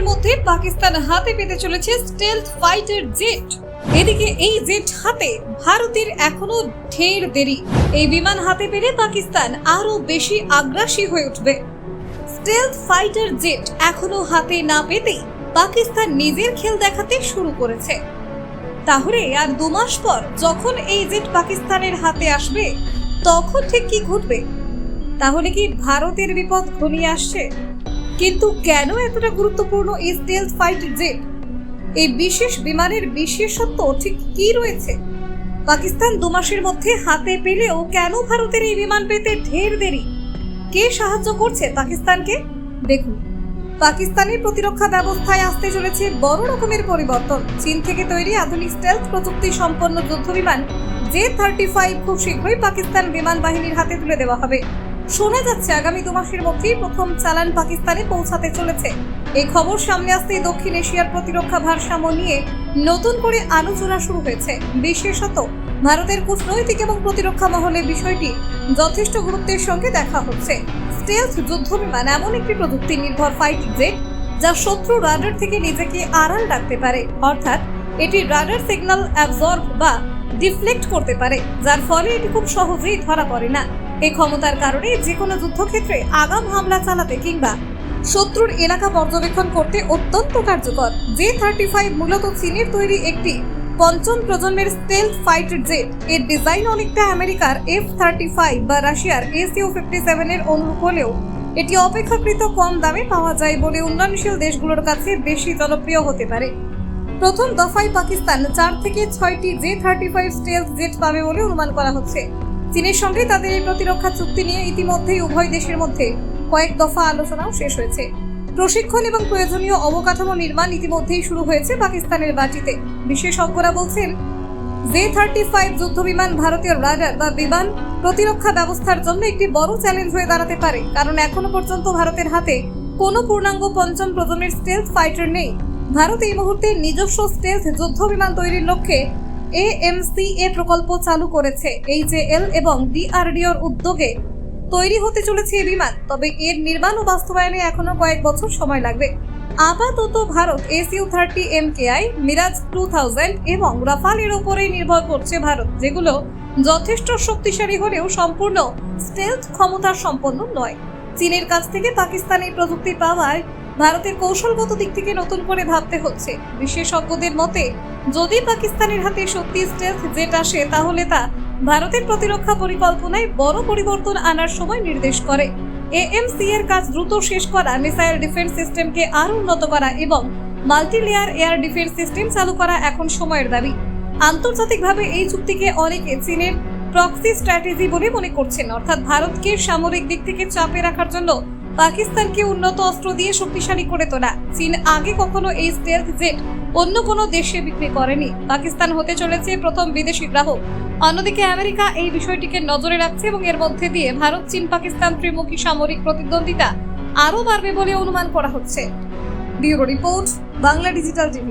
মাসের মধ্যে পাকিস্তান হাতে পেতে চলেছে স্টেলথ ফাইটার জেট এদিকে এই জেট হাতে ভারতের এখনও ঢের দেরি। এই বিমান হাতে পেলে পাকিস্তান আরও বেশি আগ্রাসী হয়ে উঠবে। স্টেলথ ফাইটার জেট এখনও হাতে না পেতেই পাকিস্তান নিজের খেল দেখাতে শুরু করেছে। তাহলে আর দু মাস পর যখন এই জেট পাকিস্তানের হাতে আসবে, তখন ঠিক কি ঘটবে? তাহলে কি ভারতের বিপদ ঘনিয়ে আসছে? কিন্তু কেন এতটা গুরুত্বপূর্ণ এই স্টেলথ ফাইটার জেট? এই বিশেষ বিমানের বিশেষত্ব ঠিক কি রয়েছে? পাকিস্তান দু মাসের মধ্যে হাতে পেলেও কেন ভারতের এই বিমান পেতে ঢের দেরি? কে সাহায্য করছে পাকিস্তানকে? দেখুন, পাকিস্তানের প্রতিরক্ষা ব্যবস্থায় আসতে চলেছে বড় রকমের পরিবর্তন। চীন থেকে তৈরি আধুনিক স্টেলথ প্রযুক্তি সম্পন্ন যুদ্ধ বিমান জে থার্টি ফাইভ খুব শীঘ্রই পাকিস্তান বিমান বাহিনীর হাতে তুলে দেওয়া হবে। শোনা যাচ্ছে আগামী দু মাসের মধ্যেই প্রথম চালান পাকিস্তানে পৌঁছাতে চলেছে। এই খবর সামনে আসতেই দক্ষিণ এশিয়ার প্রতিরক্ষা ভারসাম্য নিয়ে নতুন করে আলোচনা শুরু হয়েছে। বিশেষত ভারতের কূটনৈতিক এবং প্রতিরক্ষা মহলে বিষয়টি যথেষ্ট গুরুত্বের সঙ্গে দেখা হচ্ছে। স্টেলথ যুদ্ধ বিমান এমন একটি প্রযুক্তি নির্ভর ফাইট জেট যা শত্রু রাডার থেকে নিজেকে আড়াল রাখতে পারে। অর্থাৎ এটি রাডার সিগন্যাল অ্যাবজর্ব বা ডিফ্লেক্ট করতে পারে, যার ফলে এটি খুব সহজেই ধরা পড়ে না। এই ক্ষমতার কারণে যে কোনো যুদ্ধক্ষেত্রে আগাম হামলা চালাতে কিংবা শত্রুর এলাকা পর্যবেক্ষণ করতে অত্যন্ত কার্যকর। জে থার্টি ফাইভ মূলত চীনের তৈরি একটি পঞ্চম প্রজন্মের স্টেলথ ফাইটার জেট এর ডিজাইন অনেকটা আমেরিকার এফ থার্টি ফাইভ বা রাশিয়ার এসইউ ফিফটি সেভেনের অনুরূপ হলেও এটি অপেক্ষাকৃত কম দামে পাওয়া যায় বলে উন্নয়নশীল দেশগুলোর কাছে বেশি জনপ্রিয় হতে পারে। প্রথম দফায় পাকিস্তান চার থেকে ছয়টি J thirty five stealth jet পাবে বলে অনুমান করা হচ্ছে। চীনের সঙ্গে তাদের এই প্রতিরক্ষা চুক্তি নিয়ে ইতিমধ্যেই উভয় দেশের মধ্যে কয়েক দফা আলোচনাও শেষ হয়েছে। প্রশিক্ষণ এবং প্রয়োজনীয় অবকাঠামো নির্মাণ ইতিমধ্যেই শুরু হয়েছে পাকিস্তানের বাটিতে। বিশেষজ্ঞরা বলছেন, জে থার্টি ফাইভ যুদ্ধ বিমান ভারতীয় রাডার বা বিমান প্রতিরক্ষা ব্যবস্থার জন্য একটি বড় চ্যালেঞ্জ হয়ে দাঁড়াতে পারে, কারণ এখনও পর্যন্ত ভারতের হাতে কোনো পূর্ণাঙ্গ পঞ্চম প্রজন্মের স্টেলথ ফাইটার নেই। ভারত এই মুহূর্তে নিজস্ব স্টেলথ যুদ্ধ বিমান তৈরির লক্ষ্যে এএমসিএ প্রকল্প চালু করেছে। এইচএএল এবং ডিআরডিওর উদ্যোগে তৈরি হতে চলেছে এই বিমান। তবে এর নির্মাণ ও বাস্তবায়নে এখনও কয়েক বছর সময় লাগবে। আপাতত Bharat SU thirty MKI Mirage two thousand এবং রাফালের ওপরেই নির্ভর করছে ভারত, যেগুলো যথেষ্ট শক্তিশালী হলেও সম্পূর্ণ স্টেলথ ক্ষমতা সম্পন্ন নয়। চীনের কাছ থেকে পাকিস্তান এই প্রযুক্তি পাওয়ায় ভারতের কৌশলগত দিক থেকে নতুন করে ভাবতে হচ্ছে। বিশেষজ্ঞদের মতে, যদি পাকিস্তানের হাতে সত্যি স্টেলথ জেট আসে, তাহলে তা ভারতের প্রতিরক্ষা পরিকল্পনায় বড় পরিবর্তন আনার সময় নির্দেশ করে। এএমসি এর কাজ দ্রুত শেষ করা, মিসাইল ডিফেন্স সিস্টেমকে আরও উন্নত করা এবং মাল্টিলেয়ার এয়ার ডিফেন্স সিস্টেম চালু করা এখন সময়ের দাবি। আন্তর্জাতিকভাবে এই চুক্তিকে অনেকে চীনের প্রক্সি স্ট্র্যাটেজি বলে মনে করছেন। অর্থাৎ ভারতকে সামরিক দিক থেকে চাপে রাখার জন্য পাকিস্তানকে উন্নত অস্ত্র দিয়ে শক্তিশালী করে তোলা। চীন আগে কখনো এই স্টেলথ জেট অন্য কোনো দেশে বিক্রি করেনি। পাকিস্তান হতে চলেছে প্রথম বিদেশি গ্রাহক। অন্যদিকে আমেরিকা এই বিষয়টিকে নজরে রাখছে এবং এর মধ্যে দিয়ে ভারত, চীন, পাকিস্তান ত্রিমুখী সামরিক প্রতিদ্বন্দ্বিতা আরও বাড়বে বলে অনুমান করা হচ্ছে। Bureau report, Bangla digital TV.